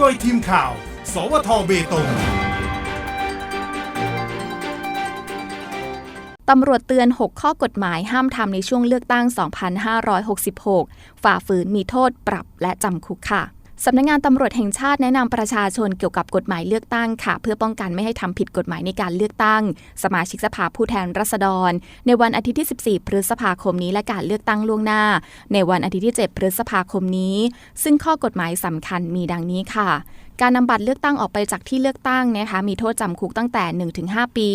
โดยทีมข่าว สวทเบตงตำรวจเตือน 6 ข้อกฎหมายห้ามทำในช่วงเลือกตั้ง 2566 ฝ่าฝืนมีโทษปรับและจำคุกค่ะ สำนักงงานตำรวจแห่งชาติแนะนำประชาชนเกี่ยวกับกฎหมายเลือกตั้งค่ะ เพื่อป้องกันไม่ให้ทำผิดกฎหมายในการเลือกตั้ง สมาชิกสภาผู้แทนราษฎร ในวันอาทิตย์ที่ 14 พฤษภาคมนี้และการเลือกตั้งล่วงหน้า ในวันอาทิตย์ที่ 7 พฤษภาคมนี้ ซึ่งข้อกฎหมายสำคัญมีดังนี้ค่ะ การนำบัตรเลือกตั้งออกไปจากที่เลือกตั้งนะคะมีโทษจำคุกตั้งแต่ 1-5 ปี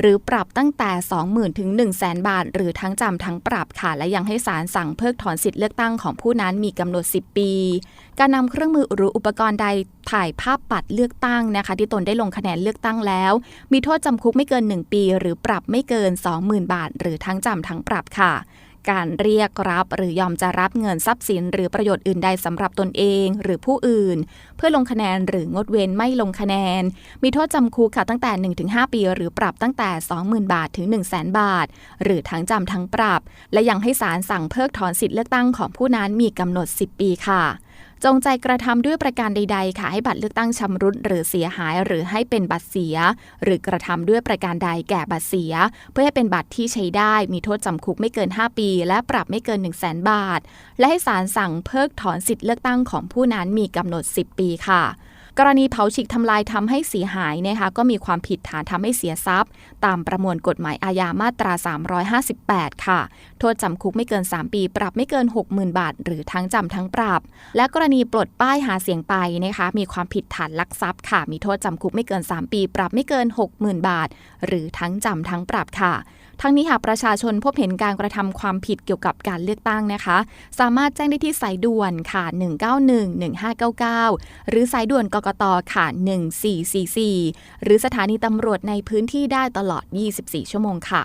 หรือปรับตั้งแต่ 20,000ถึง100,000 บาท หรือทั้งจำทั้งปรับค่ะและยังให้ศาลสั่งเพิกถอนสิทธิ์เลือกตั้งของผู้นั้นมีกำหนด 10 ปี การนำเครื่องมือหรืออุปกรณ์ใดถ่ายภาพบัตรเลือกตั้งนะคะ ที่ตนได้ลงคะแนนเลือกตั้งแล้ว มีโทษจำคุกไม่เกิน 1 ปี หรือปรับไม่เกิน 20,000 บาท หรือทั้งจำทั้งปรับค่ะ การเรียกรับหรือยอมจะรับเงินทรัพย์สิน หรือประโยชน์อื่นใดสำหรับตนเอง หรือผู้อื่น เพื่อลงคะแนนหรืองดเว้นไม่ลงคะแนน มีโทษจำคุกค่ะตั้งแต่ 1-5 ปี หรือปรับตั้งแต่ 20,000 บาทถึง 100,000 บาท หรือทั้งจำทั้งปรับ และยังให้ศาลสั่งเพิกถอนสิทธิเลือกตั้งของผู้นั้นมีกำหนด 10 ปีค่ะ จงใจกระทำด้วยประการใด ๆ ค่ะ ให้บัตรเลือกตั้งชำรุดหรือเสียหายหรือให้เป็นบัตรเสีย หรือกระทำด้วยประการใดแก่บัตรเสีย เพื่อให้เป็นบัตรที่ใช้ได้ มีโทษจำคุกไม่เกิน 5 ปี และปรับไม่เกิน 1 0 0 0 0แบาท และให้ศาลสั่งเพิกถอนสิทธิเลือกตั้งของผู้นั้นมีกำหนด 10 ปีค่ะกรณีเผาฉีกทำลายทำให้เสียหายนะคะก็มีความผิดฐานทำให้เสียทรัพย์ ตามประมวลกฎหมายอาญามาตรา 358 ค่ะ ทษจำคุกไม่เกิน 3 ปี ปรับไม่เกิน 60,000 บาท หรือทั้งจำทั้งปรับ และกรณีปลดป้ายหาเสียงไปนะคะมีความผิดฐานลักทรัพย์ค่ะ มีโทษจำคุกไม่เกิน 3 ปี ปรับไม่เกิน 60,000 บาท หรือทั้งจำทั้งปรับค่ะ ทั้งนี้หากประชาชนพบเห็นการกระทำความผิดเกี่ยวกับการเลือกตั้งนะคะ สามารถแจ้งได้ที่สายด่วนค่ะ 191 1599 หรือสายด่วนกกตค่ะ1444 หรือสถานีตำรวจในพื้นที่ได้ตลอด 24 ชั่วโมงค่ะ